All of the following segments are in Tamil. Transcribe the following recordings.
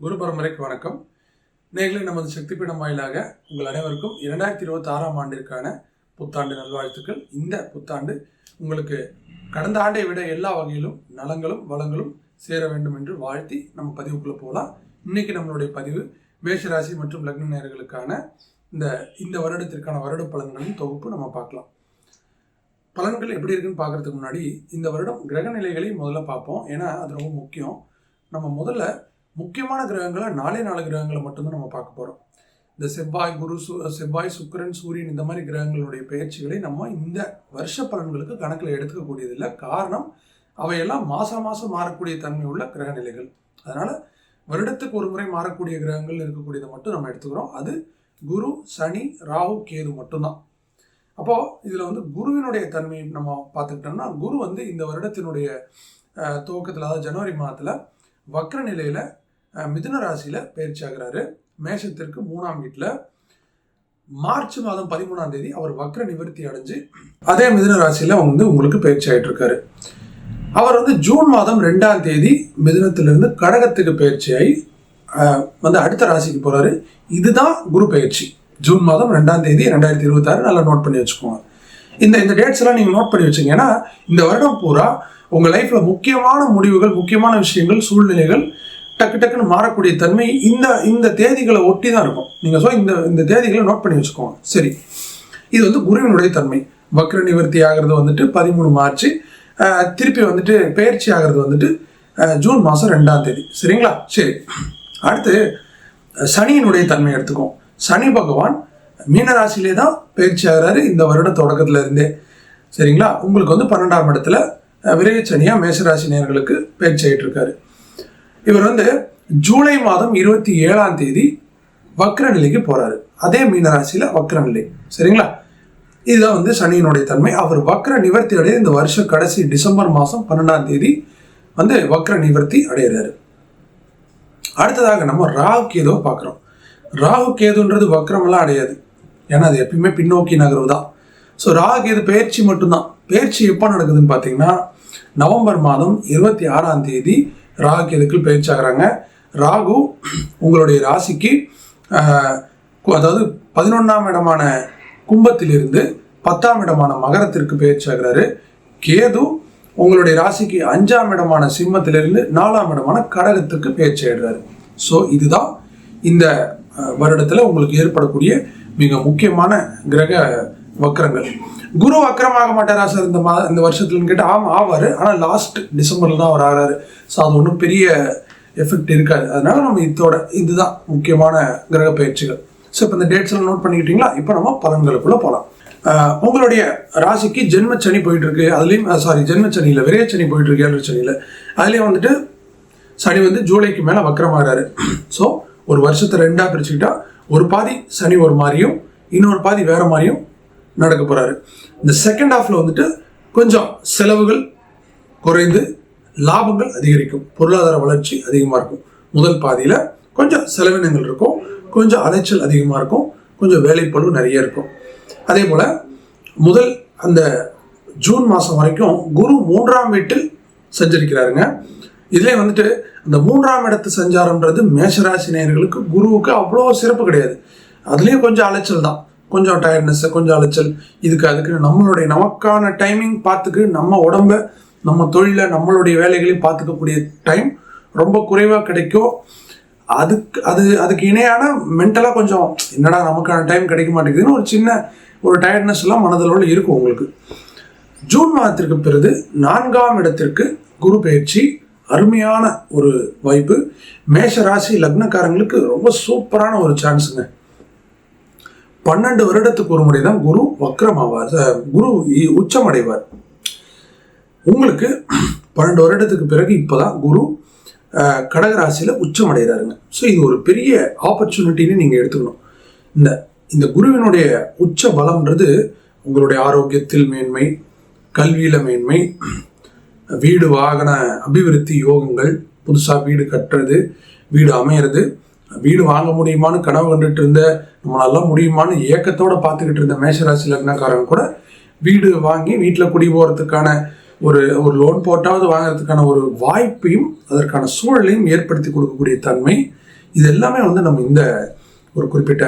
குரு பரம்பரைக்கு வணக்கம். நேர்களை நமது சக்தி பீடம் வாயிலாக உங்கள் அனைவருக்கும் இரண்டாயிரத்தி இருபத்தி ஆறாம் ஆண்டிற்கான புத்தாண்டு நல்வாழ்த்துக்கள். இந்த புத்தாண்டு உங்களுக்கு கடந்த ஆண்டை விட எல்லா வகையிலும் நலங்களும் வளங்களும் சேர வேண்டும் என்று வாழ்த்தி நம்ம பதிவுக்குள்ளே போகலாம். இன்னைக்கு நம்மளுடைய பதிவு மேஷராசி மற்றும் லக்ன நேர்களுக்கான இந்த இந்த வருடத்திற்கான வருட பலன்களின் தொகுப்பு நம்ம பார்க்கலாம். பலன்கள் எப்படி இருக்குன்னு பார்க்கறதுக்கு முன்னாடி இந்த வருடம் கிரக நிலைகளை முதல்ல பார்ப்போம். ஏன்னா அது ரொம்ப முக்கியம். நம்ம முதல்ல முக்கியமான கிரகங்களை நாலே நாலு கிரகங்களை மட்டும்தான் நம்ம பார்க்க போகிறோம் இந்த செவ்வாய் குரு சு செவ்வாய் சுக்கிரன் சூரியன் இந்த மாதிரி கிரகங்களுடைய பயிற்சிகளை நம்ம இந்த வருஷ பலன்களுக்கு கணக்கில் எடுத்துக்கக்கூடியதில்லை. காரணம் அவையெல்லாம் மாதம் மாதம் மாறக்கூடிய தன்மை உள்ள கிரக நிலைகள். அதனால் வருடத்துக்கு ஒரு முறை மாறக்கூடிய கிரகங்கள் இருக்கக்கூடியதை மட்டும் நம்ம எடுத்துக்கிறோம். அது குரு சனி ராகு கேது மட்டும்தான். அப்போது இதில் வந்து குருவினுடைய தன்மை நம்ம பார்த்துக்கிட்டோம்னா குரு வந்து இந்த வருடத்தினுடைய துவக்கத்தில் அதாவது ஜனவரி மாதத்தில் வக்ர நிலையில் மிதுன ராசியில் பயிற்சி ஆகிறாரு. மேஷத்திற்கு மூணாம் வீட்டில் மார்ச் மாதம் பதிமூணாம் தேதி அவர் வக்ர நிவர்த்தி அடைஞ்சு அதே மிதுன ராசியில் வந்து உங்களுக்கு பயிற்சி ஆகிட்டு இருக்காரு. அவர் வந்து ஜூன் மாதம் ரெண்டாம் தேதி மிதுனத்திலிருந்து கடகத்துக்கு பயிற்சியாகி அஹ், வந்து அடுத்த ராசிக்கு போகிறாரு இதுதான் குரு பயிற்சி. ஜூன் மாதம் ரெண்டாம் தேதி ரெண்டாயிரத்தி இருபத்தாறு நல்லா நோட் பண்ணி வச்சுக்கோங்க. இந்த இந்த டேட்ஸ் எல்லாம் நீங்கள் நோட் பண்ணி வச்சுங்க. ஏன்னா இந்த வருடம் பூரா உங்கள் லைஃப்பில் முக்கியமான முடிவுகள் முக்கியமான விஷயங்கள் சூழ்நிலைகள் டக்கு டக்குன்னு மாறக்கூடிய தன்மை இந்த இந்த தேதிகளை ஒட்டி தான் இருக்கும். நீங்கள் ஸோ இந்த இந்த தேதிகளை நோட் பண்ணி வச்சுக்கோங்க. சரி. இது வந்து குருவினுடைய தன்மை. வக்ர நிவர்த்தி ஆகிறது வந்துட்டு பதிமூணு மார்ச் திருப்பி வந்துட்டு பயிற்சி ஆகிறது வந்துட்டு ஜூன் மாதம் ரெண்டாம் தேதி. சரிங்களா? சரி. அடுத்து சனியினுடைய தன்மை எடுத்துக்கோம் சனி பகவான் மீனராசிலே தான் பயிற்சி ஆகிறாரு. இந்த வருட தொடக்கத்துல இருந்தே. சரிங்களா? உங்களுக்கு வந்து பன்னெண்டாம் இடத்துல விரைவு சனியாக மேசராசி நேர்களுக்கு பயிற்சி ஆகிட்டு இருக்காரு இவர் வந்து ஜூலை மாதம் இருபத்தி ஏழாம் தேதி வக்ர நிலைக்கு போறாரு. அதே மீனராசியில வக்ர நிலை சரிங்களா? இதுதான் வந்து சனியினுடைய தன்மை. அவர் வக்ர நிவர்த்தி அடைய இந்த வருஷ கடைசி டிசம்பர் மாதம் பன்னெண்டாம் தேதி வந்து வக்ர நிவர்த்தி அடைகிறாரு அடுத்ததாக நம்ம ராகு கேதுவை பார்க்குறோம். ராகு கேதுன்றது வக்ரமெல்லாம் அடையாது. ஏன்னா அது எப்பயுமே பின்னோக்கி நகர்வு தான். ஸோ ராகு கேது பயிற்சி மட்டும்தான். பயிற்சி எப்போ நடக்குதுன்னு பார்த்தீங்கன்னா நவம்பர் மாதம் இருபத்தி ஆறாம் தேதி ராகு கேதுக்கள் பயிற்சி ராகு உங்களுடைய ராசிக்கு அதாவது பதினொன்றாம் இடமான கும்பத்திலிருந்து பத்தாம் இடமான மகரத்திற்கு பயிற்சி ஆகிறாரு கேது உங்களுடைய ராசிக்கு அஞ்சாம் இடமான சிம்மத்திலிருந்து நாலாம் இடமான கடகத்துக்கு பயிற்சி ஆயிடுறாரு ஸோ இதுதான் இந்த வருடத்தில் உங்களுக்கு ஏற்படக்கூடிய மிக முக்கியமான கிரக வக்கரங்கள். குரு வக்கரமாக மாட்டாரா சார் இந்த மா இந்த வருஷத்துலன்னு கேட்டால் ஆமாம் ஆவார். ஆனால் லாஸ்ட் டிசம்பரில் தான் அவர் ஆகிறாரு ஸோ அது ஒன்றும் பெரிய எஃபெக்ட் இருக்காது. அதனால நம்ம இதோட இதுதான் முக்கியமான கிரக பயிற்சிகள். ஸோ இப்போ இந்த டேட்ஸ் எல்லாம் நோட் பண்ணிக்கிட்டீங்களா? இப்போ நம்ம பலன்களுக்குள்ள போகலாம் உங்களுடைய ராசிக்கு ஜென்மச்சனி போயிட்டு இருக்கு அதுலேயும் சாரி ஜென்மச்சனியில் விரையச்சனி போயிட்டு இருக்கு ஏழரை சனியில் அதுலேயும் வந்துட்டு சனி வந்து ஜூலைக்கு மேலே வக்கரமாகிறாரு ஸோ ஒரு வருஷத்தை ரெண்டாக பிரிச்சுக்கிட்டா ஒரு பாதி சனி ஒரு மாதிரியும் இன்னொரு பாதி வேற மாதிரியும் நடக்க போகிறாரு இந்த செகண்ட் ஹாஃபில் வந்துட்டு கொஞ்சம் செலவுகள் குறைந்து லாபங்கள் அதிகரிக்கும். பொருளாதார வளர்ச்சி அதிகமாக இருக்கும். முதல் பாதியில் கொஞ்சம் செலவினங்கள் இருக்கும். கொஞ்சம் அலைச்சல் அதிகமாக இருக்கும். கொஞ்சம் வேலைப்பளு நிறைய இருக்கும். அதே போல் முதல் அந்த ஜூன் மாதம் வரைக்கும் குரு மூன்றாம் வீட்டில் சஞ்சரிக்கிறாருங்க. இதுலேயே வந்துட்டு அந்த மூன்றாம் இடத்து சஞ்சாரம்ன்றது மேஷராசி நேயர்களுக்கு குருவுக்கு அவ்வளோ சிறப்பு கிடையாது. அதுலேயும் கொஞ்சம் அலைச்சல் தான். கொஞ்சம் டயர்ட்னஸ் கொஞ்சம் அலைச்சல். இதுக்கு அதுக்கு நம்மளுடைய நமக்கான டைமிங் பார்த்துக்கு நம்ம உடம்ப நம்ம தொழிலை நம்மளுடைய வேலைகளையும் பார்த்துக்கக்கூடிய டைம் ரொம்ப குறைவாக கிடைக்கும். அதுக்கு அது அதுக்கு இணையான மென்டலாக கொஞ்சம் என்னடா நமக்கான டைம் கிடைக்க மாட்டேங்குதுன்னு ஒரு சின்ன ஒரு டயர்ட்னஸ் எல்லாம் மனதளவில் இருக்கும் உங்களுக்கு. ஜூன் மாதத்திற்கு பிறகு நான்காம் இடத்திற்கு குரு பயிற்சி அருமையான ஒரு வாய்ப்பு. மேஷ ராசி லக்னக்காரங்களுக்கு ரொம்ப சூப்பரான ஒரு சான்ஸுங்க பன்னெண்டு வருடத்துக்கு ஒரு முறை தான் குரு வக்ரமாவார் குரு இ- உச்சமடைவார். உங்களுக்கு பன்னெண்டு வருடத்துக்கு பிறகு இப்போதான் குரு கடகராசியில் உச்சமடைகிறாருங்க. ஸோ இது ஒரு பெரிய ஆப்பர்ச்சுனிட்டின்னு நீங்கள் எடுத்துக்கணும். இந்த இந்த குருவினுடைய உச்ச பலம்ன்றது உங்களுடைய ஆரோக்கியத்தில் மேன்மை கல்வியில் மேன்மை வீடு வாகன அபிவிருத்தி யோகங்கள் புதுசாக வீடு கட்டுறது வீடு அமையிறது வீடு வாங்க முடியுமான்னு கனவு கண்டுட்டு இருந்த நம்மளால முடியுமான்னு ஏக்கத்தோட பார்த்துக்கிட்டு இருந்த மேஷராசி லக்னக்காரங்க கூட வீடு வாங்கி வீட்டில் குடி போகிறதுக்கான ஒரு ஒரு லோன் போட்டாவது வாங்குறதுக்கான ஒரு வாய்ப்பையும் அதற்கான சூழலையும் ஏற்படுத்தி கொடுக்கக்கூடிய தன்மை இது எல்லாமே வந்து நம்ம இந்த ஒரு குறிப்பிட்ட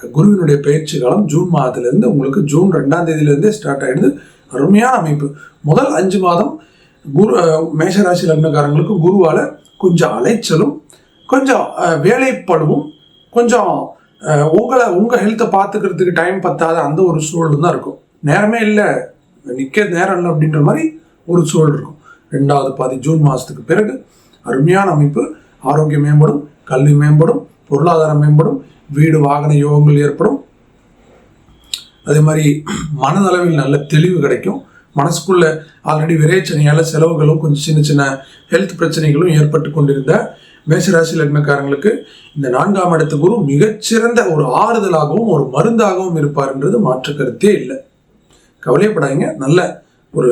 குருவினுடைய பயிற்சி காலம் ஜூன் மாதத்துலேருந்து உங்களுக்கு ஜூன் ரெண்டாம் தேதியிலேருந்தே ஸ்டார்ட் ஆகிடுது அருமையான அமைப்பு. முதல் அஞ்சு மாதம் குரு மேஷராசி லக்னக்காரங்களுக்கு குருவால் கொஞ்சம் அலைச்சலும் கொஞ்சம் அஹ், கொஞ்சம் உங்களை உங்கள் ஹெல்த்தை பார்த்துக்கிறதுக்கு டைம் பத்தாத அந்த ஒரு சூழல் தான் இருக்கும். நேரமே இல்லை. நிற்க நேரம் இல்லை அப்படின்ற மாதிரி ஒரு சூழல் இருக்கும். ரெண்டாவது பாதி ஜூன் மாதத்துக்கு பிறகு அருமையான அமைப்பு. ஆரோக்கியம் மேம்படும் கல்வி மேம்படும் பொருளாதாரம் மேம்படும் வீடு வாகன யோகங்கள் ஏற்படும். அதே மாதிரி மனதளவில் நல்ல தெளிவு கிடைக்கும். மனசுக்குள்ள ஆல்ரெடி விரைச்சனையால் செலவுகளும் கொஞ்சம் சின்ன சின்ன ஹெல்த் பிரச்சனைகளும் ஏற்பட்டு கொண்டிருந்த மேஷராசி லக்னக்காரங்களுக்கு இந்த நான்காம் இடத்து குரு மிகச்சிறந்த ஒரு ஆறுதலாகவும் ஒரு மருந்தாகவும் இருப்பார்ன்றது மாற்று கருத்தே இல்லை. கவலையப்படாதீங்க. நல்ல ஒரு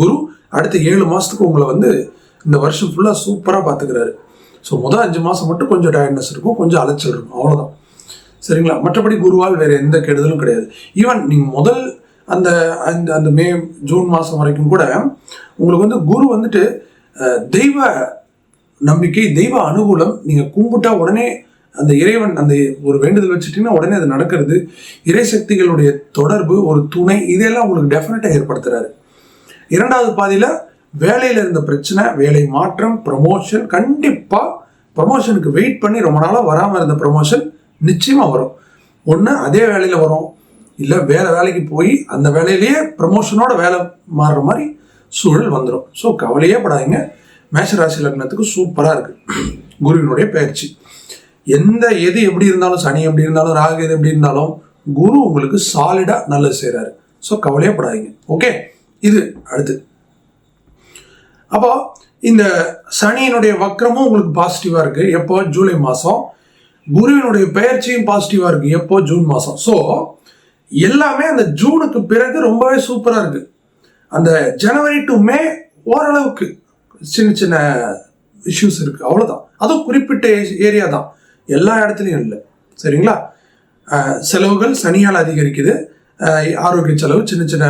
குரு அடுத்த ஏழு மாதத்துக்கு உங்களை வந்து இந்த வருஷம் ஃபுல்லாக சூப்பராக பார்த்துக்கிறாரு ஸோ முதல் அஞ்சு மாதம் மட்டும் கொஞ்சம் டயர்ட்னஸ் இருக்கும் கொஞ்சம் அலைச்சல் இருக்கும். அவ்வளோதான் சரிங்களா? மற்றபடி குருவால் வேறு எந்த கெடுதலும் கிடையாது. ஈவன் நீங்கள் முதல் அந்த அந்த அந்த மே ஜூன் மாதம் வரைக்கும் கூட உங்களுக்கு வந்து குரு வந்துட்டு தெய்வ நம்பிக்கை தெய்வ அனுகூலம் நீங்கள் கும்பிட்டா உடனே அந்த இறைவன் அந்த ஒரு வேண்டுதல் வச்சுட்டீங்கன்னா உடனே அது நடக்கிறது. இறை சக்திகளுடைய தொடர்பு ஒரு துணை இதெல்லாம் உங்களுக்கு டெஃபினட்டாக ஏற்படுத்துறாரு. இரண்டாவது பாதியில் வேலையில் இருந்த பிரச்சனை வேலை மாற்றம் ப்ரமோஷன் கண்டிப்பாக ப்ரமோஷனுக்கு வெயிட் பண்ணி ரொம்ப நாளாக வராமல் இருந்த ப்ரமோஷன் நிச்சயமாக வரும். ஒன்று அதே வேலையில் வரும். இல்லை வேலை வேலைக்கு போய் அந்த வேலையிலேயே ப்ரமோஷனோட வேலை மாறுற மாதிரி சூழல் வந்துடும் ஸோ கவலையே படாதீங்க. மேஷராசி லக்னத்துக்கு சூப்பராக இருக்குது குருவினுடைய பயிற்சி. எந்த எது எப்படி இருந்தாலும் சனி எப்படி இருந்தாலும் ராகு எது எப்படி இருந்தாலும் குரு உங்களுக்கு சாலிடாக நல்லது செய்கிறாரு ஸோ கவலையப்படாதீங்க. ஓகே இது அடுத்து. அப்போ இந்த சனியினுடைய வக்கரமும் உங்களுக்கு பாசிட்டிவாக இருக்குது எப்போ? ஜூலை மாதம் குருவினுடைய பெயர்ச்சியும் பாசிட்டிவாக இருக்குது எப்போ? ஜூன் மாதம் ஸோ எல்லாமே அந்த ஜூனுக்கு பிறகு ரொம்பவே சூப்பராக இருக்குது அந்த ஜனவரி டு மே ஓரளவுக்கு சின்ன சின்ன இஷ்யூஸ் இருக்குது அவ்வளோதான் அதுவும் குறிப்பிட்ட ஏரியா தான். எல்லா இடத்துலையும் இல்லை. சரிங்களா? செலவுகள் சனியால் அதிகரிக்குது. ஆரோக்கிய செலவு சின்ன சின்ன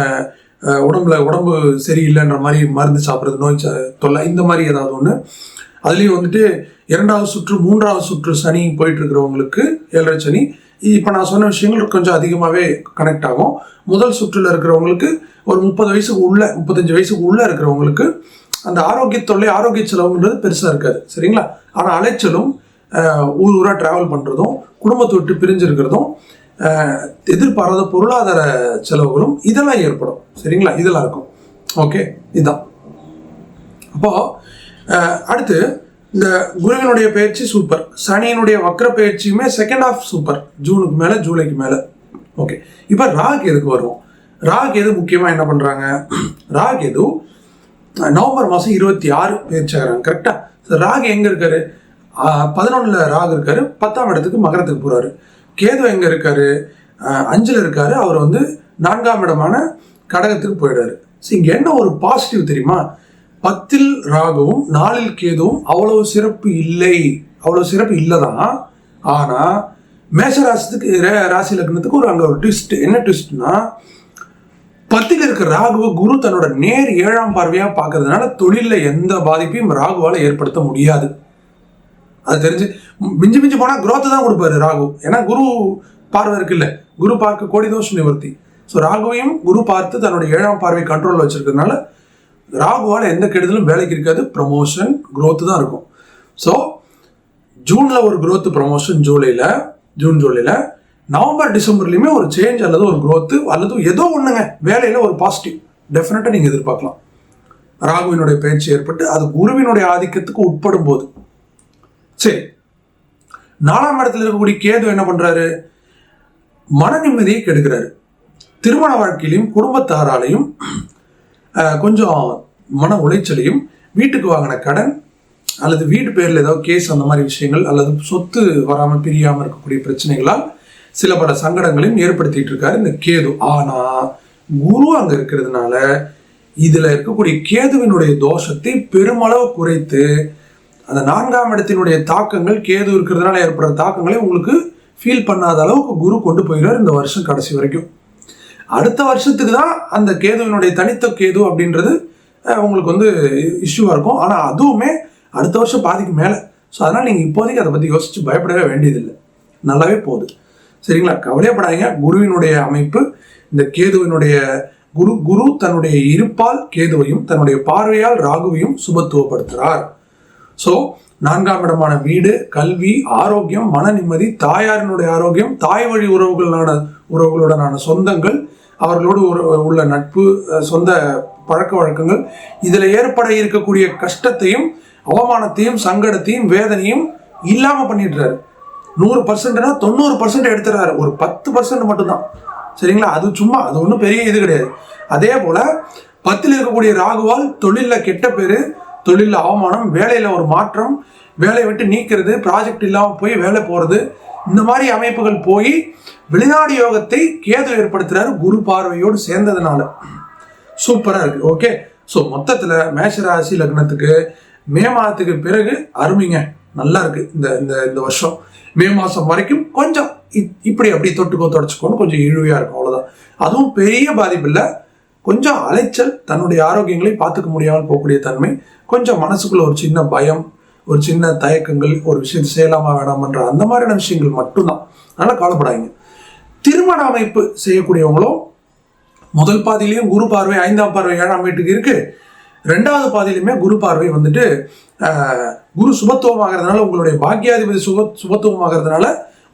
உடம்புல உடம்பு சரியில்லைன்ற மாதிரி மருந்து சாப்பிட்றது நோய் ச- தொல்லை இந்த மாதிரி ஏதாவது ஒன்று அதுலேயும் வந்துட்டு இரண்டாவது சுற்று மூன்றாவது சுற்று சனி போயிட்டு இருக்கிறவங்களுக்கு ஏழரை சனி. இப்போ நான் சொன்ன விஷயங்கள் கொஞ்சம் அதிகமாகவே கனெக்ட் ஆகும். முதல் சுற்றில் இருக்கிறவங்களுக்கு ஒரு முப்பது வயசுக்கு உள்ள முப்பத்தஞ்சு வயசுக்கு உள்ளே இருக்கிறவங்களுக்கு அந்த ஆரோக்கிய தொல்லை ஆரோக்கிய செலவுன்றது பெருசாக இருக்காது. சரிங்களா? ஆனால் அலைச்சலும் அஹ், ஊர் ஊராக ட்ராவல் பண்ணுறதும் குடும்பத்தை விட்டு பிரிஞ்சிருக்கிறதும் அஹ், எதிர்பாராத பொருளாதார செலவுகளும் இதெல்லாம் ஏற்படும். சரிங்களா? இதெல்லாம் இருக்கும். ஓகே? இதுதான். அப்போ அடுத்து இந்த குருவினுடைய பயிற்சி சூப்பர் சனியினுடைய வக்கர பயிற்சியுமே செகண்ட் ஆஃப் சூப்பர் ஜூனுக்கு மேலே ஜூலைக்கு மேலே. ஓகே? இப்போ ராக் எதுக்கு வரும்? ராக் எது முக்கியமாக என்ன பண்ணுறாங்க ராக் எது நவம்பர் மாதம் இருபத்தி ஆறு பேச்சாகிறாங்க. கரெக்டாக ராகு எங்கே இருக்காரு? பதினொன்றில் ராக் இருக்காரு. பத்தாம் இடத்துக்கு மகரத்துக்கு போகிறாரு கேது எங்கே இருக்காரு? அஞ்சில் இருக்காரு. அவர் வந்து நான்காம் இடமான கடகத்துக்கு போயிடுறாரு. ஸோ இங்கே என்ன ஒரு பாசிட்டிவ் தெரியுமா? பத்தில் ராகுவும் நாலில் கேதுவும் அவ்வளோ சிறப்பு இல்லை. அவ்வளோ சிறப்பு இல்லை தான் ஆனால் மேஷ ராசிக்கு ரே- ராசி லக்னத்துக்கு ஒரு அங்கே ஒரு ட்விஸ்ட் என்ன ட்விஸ்ட்னா பத்தில் இருக்க ராகுவ குரு தன்னோட நேர் ஏழாம் பார்வையாக பார்க்கறதுனால தொழிலில் எந்த பாதிப்பையும் ராகுவால் ஏற்படுத்த முடியாது. அது தெரிஞ்சு மிஞ்சி மிஞ்சி போனால் குரோத்தை தான் கொடுப்பாரு ராகு. ஏன்னா குரு பார்வை இருக்குல்ல குரு பார்க்க கோடி தோஷ நிவர்த்தி. ஸோ ராகுவையும் குரு பார்த்து தன்னோட ஏழாம் பார்வை கண்ட்ரோலில் வச்சிருக்கிறதுனால ராகுவால் எந்த கெடுதலும் வேலைக்கு இருக்காது. ப்ரமோஷன் growth தான் இருக்கும். ஸோ ஜூனில் ஒரு growth ப்ரமோஷன் ஜூலையில் ஜூன் ஜூலையில் நவம்பர் டிசம்பர்லையுமே ஒரு சேஞ்ச் அல்லது ஒரு க்ரோத்து அல்லது ஏதோ ஒன்றுங்க வேலையில் ஒரு பாசிட்டிவ் டெஃபினட்டாக நீங்கள் எதிர்பார்க்கலாம். ராகுவினுடைய பேச்சு ஏற்பட்டு அது குருவினுடைய ஆதிக்கத்துக்கு உட்படும் போது சரி. நாலாம் இடத்துல இருக்கக்கூடிய கேது என்ன பண்ணுறாரு மன நிம்மதியை கெடுக்கிறாரு. திருமண வாழ்க்கையிலையும் குடும்பத்தாராலையும் கொஞ்சம் மன உளைச்சலையும் வீட்டுக்கு வாங்கின கடன் அல்லது வீடு பேரில் ஏதாவது கேஸ் அந்த மாதிரி விஷயங்கள் அல்லது சொத்து வராமல் பிரியாமல் இருக்கக்கூடிய பிரச்சனைகளால் சில பல சங்கடங்களையும் ஏற்படுத்திட்டு இருக்காரு இந்த கேது. ஆனா குரு அங்க இருக்கிறதுனால இதுல இருக்கக்கூடிய கேதுவினுடைய தோஷத்தை பெருமளவு குறைத்து அந்த நான்காம் இடத்தினுடைய தாக்கங்கள் கேது இருக்கிறதுனால ஏற்படுற தாக்கங்களை உங்களுக்கு ஃபீல் பண்ணாத அளவுக்கு குரு கொண்டு போயிடுவார் இந்த வருஷம் கடைசி வரைக்கும். அடுத்த வருஷத்துக்கு தான் அந்த கேதுவினுடைய தனித்த கேது அப்படின்றது உங்களுக்கு வந்து இஷ்யூவாக இருக்கும். ஆனால் அதுவுமே அடுத்த வருஷம் பாதிக்கு மேலே. ஸோ அதனால் நீங்கள் இப்போதைக்கு அதை பற்றி யோசித்து பயப்படவே வேண்டியதில்லை. நல்லாவே போகுது. சரிங்களா? கவலையப்படாதீங்க. குருவினுடைய அமைப்பு இந்த கேதுவினுடைய குரு குரு தன்னுடைய இருப்பால் கேதுவையும் தன்னுடைய பார்வையால் ராகுவையும் சுபத்துவப்படுத்துகிறார் ஸோ நான்காம் இடமான வீடு கல்வி ஆரோக்கியம் மன நிம்மதி தாயாரினுடைய ஆரோக்கியம் தாய் வழி உறவுகளான உறவுகளுடனான சொந்தங்கள் அவர்களோடு ஒரு உள்ள நட்பு சொந்த பழக்க வழக்கங்கள் இதில் ஏற்பட இருக்கக்கூடிய கஷ்டத்தையும் அவமானத்தையும் சங்கடத்தையும் வேதனையும் இல்லாமல் பண்ணிடுறாரு. நூறு பர்சன்ட்னா தொண்ணூறு பர்சன்ட் எடுத்துறாரு. ஒரு பத்து பர்சன்ட் மட்டும்தான். சரிங்களா? அது சும்மா அது ஒன்றும் பெரிய இது கிடையாது. அதே போல பத்தில் இருக்கக்கூடிய ராகுவால் தொழிலில் கெட்ட பேர் தொழிலில் அவமானம் வேலையில் ஒரு மாற்றம் வேலையை விட்டு நீக்கிறது ப்ராஜெக்ட் இல்லாமல் போய் வேலை போகிறது இந்த மாதிரி அமைப்புகள் போய் வெளிநாடு யோகத்தை கேது ஏற்படுத்துறாரு குரு பார்வையோடு சேர்ந்ததுனால. சூப்பராக இருக்கு. ஓகே? ஸோ மொத்தத்தில் மேஷராசி லக்னத்துக்கு மே மாதத்துக்கு பிறகு அருமைங்க. நல்லா இருக்கு. இந்த இந்த இந்த வருஷம். மே மாதம் வரைக்கும் கொஞ்சம் இப்படி அப்படி தொட்டுக்கோ தொடச்சிக்கோன்னு கொஞ்சம் இழுவையாக இருக்கும் அவ்வளோதான் அதுவும் பெரிய பாதிப்பு இல்லை கொஞ்சம் அலைச்சல் தன்னுடைய ஆரோக்கியங்களை பார்த்துக்க முடியாமல் போகக்கூடிய தன்மை கொஞ்சம் மனசுக்குள்ள ஒரு சின்ன பயம் ஒரு சின்ன தயக்கங்கள் ஒரு விஷயத்தை செய்யலாமா வேணாமன்ற அந்த மாதிரியான விஷயங்கள் மட்டும்தான். அதனால் கவலைப்படாதீங்க. திருமண அமைப்பு செய்யக்கூடியவங்களும் முதல் பாதியிலையும் குரு பார்வை ஐந்தாம் பார்வை ஏழாம் வீட்டுக்கு இருக்கு. ரெண்டாவது பாதியிலுமே குரு பார்வை வந்துட்டு குரு குரு சுபத்துவமாகறதுனால உங்களுடைய பாக்கியாதிபதி சுப உச்சம்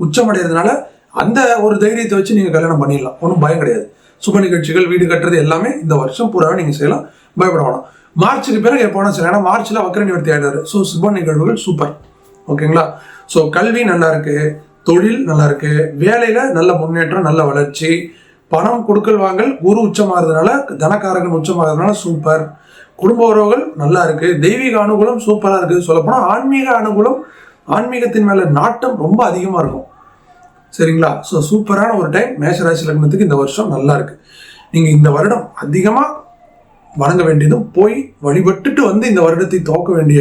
உச்சமடைகிறதுனால அந்த ஒரு தைரியத்தை வச்சு நீங்கள் கல்யாணம் பண்ணிடலாம். ஒன்றும் பயம் கிடையாது. சுப நிகழ்ச்சிகள் வீடு கட்டுறது எல்லாமே இந்த வருஷம் பூராவே நீங்கள் செய்யலாம். பயப்பட வேணாம். மார்ச்சுக்கு பிறகு எப்போ வேணால் செய்யலாம். ஏன்னா மார்ச்சில் வக்கர நிவர்த்தி ஆயிடுறாரு ஸோ சுப நிகழ்வுகள் சூப்பர் ஓகேங்களா? ஸோ கல்வி நல்லா இருக்கு. தொழில் நல்லா இருக்கு. வேலையில நல்ல முன்னேற்றம் நல்ல வளர்ச்சி. பணம் கொடுக்கல் வாங்கல் குரு உச்சமாகிறதுனால தனக்காரகன் உச்சமாகிறதுனால சூப்பர் குடும்ப உறவுகள் நல்லா இருக்கு. தெய்வீக அனுகூலம் சூப்பரா இருக்கு சொல்லப்போனால் ஆன்மீக அனுகூலம் ஆன்மீகத்தின் மேல நாட்டம் ரொம்ப அதிகமா இருக்கும். சரிங்களா? ஸோ சூப்பரான ஒரு டைம் மேஷராசி லக்னத்துக்கு இந்த வருஷம் நல்லா இருக்கு. நீங்க இந்த வருடம் அதிகமா வணங்க வேண்டியதும் போய் வழிபட்டுட்டு வந்து இந்த வருடத்தை துவக்க வேண்டிய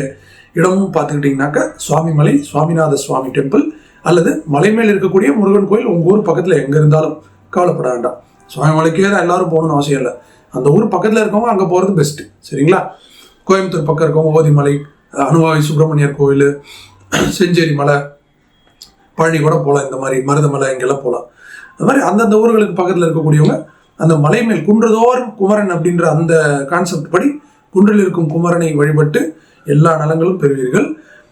இடமும் பார்த்துக்கிட்டிங்கனாக்கா சுவாமிமலை சுவாமிநாத சுவாமி டெம்பிள் அல்லது மலை மேல் இருக்கக்கூடிய முருகன் கோயில் உங்கள் ஊர் பக்கத்தில் எங்கே இருந்தாலும் கவலைப்பட வேண்டாம். சுவாமிமலைக்கே தான் எல்லாரும் போகணும்னு அவசியம் இல்லை. அந்த ஊர் பக்கத்தில் இருக்கவங்க அங்கே போகிறது பெஸ்ட்டு சரிங்களா? கோயம்புத்தூர் பக்கம் இருக்கவங்க ஓதிமலை அனுபவி சுப்பிரமணியர் கோயில் செஞ்சேரி மலை பழனி கூட போகலாம் இந்த மாதிரி மருதமலை இங்கெல்லாம் போகலாம் அது மாதிரி அந்தந்த ஊர்களுக்கு பக்கத்தில் இருக்கக்கூடியவங்க அந்த மலை மேல் குன்றதோறும் குமரன் அப்படின்ற அந்த கான்செப்ட் படி குன்றில் இருக்கும் குமரனை வழிபட்டு எல்லா நலங்களும் பெறுவீர்கள்.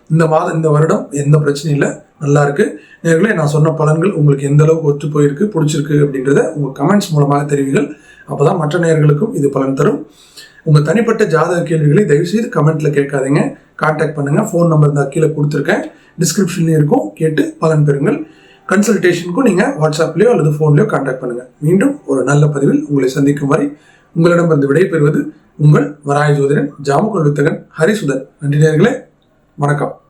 இந்த மாதம் இந்த வருடம் எந்த பிரச்சனையும் இல்லை. நல்லா இருக்கு. நேர்களே நான் சொன்ன பலன்கள் உங்களுக்கு எந்த அளவுக்கு ஒத்து போயிருக்கு பிடிச்சிருக்கு அப்படின்றத உங்கள் கமெண்ட்ஸ் மூலமாக தெரிவிங்கள் அப்பதான் மற்ற நேர்களுக்கும் இது பலன் தரும். உங்கள் தனிப்பட்ட ஜாதக கேள்விகளை தயவுசெய்து கமெண்ட்டில் கேட்காதீங்க. காண்டாக்ட் பண்ணுங்கள் ஃபோன் நம்பர் தான் கீழே கொடுத்துருக்கேன். டிஸ்கிரிப்ஷன்லேயும் இருக்கும். கேட்டு பலன் பெறுங்கள். கன்சல்டேஷனுக்கும் நீங்கள் வாட்ஸ்அப்லேயோ அல்லது ஃபோன்லேயோ காண்டாக்ட் பண்ணுங்கள் மீண்டும் ஒரு நல்ல பதிவில் உங்களை சந்திக்கும் வரை உங்களிடமிருந்து விடைபெறுவது உங்கள் வராய ஜோதிடன் ஜாமகுல் வித்தகன் ஹரிசுதன். நன்றி நேர்களே வணக்கம்.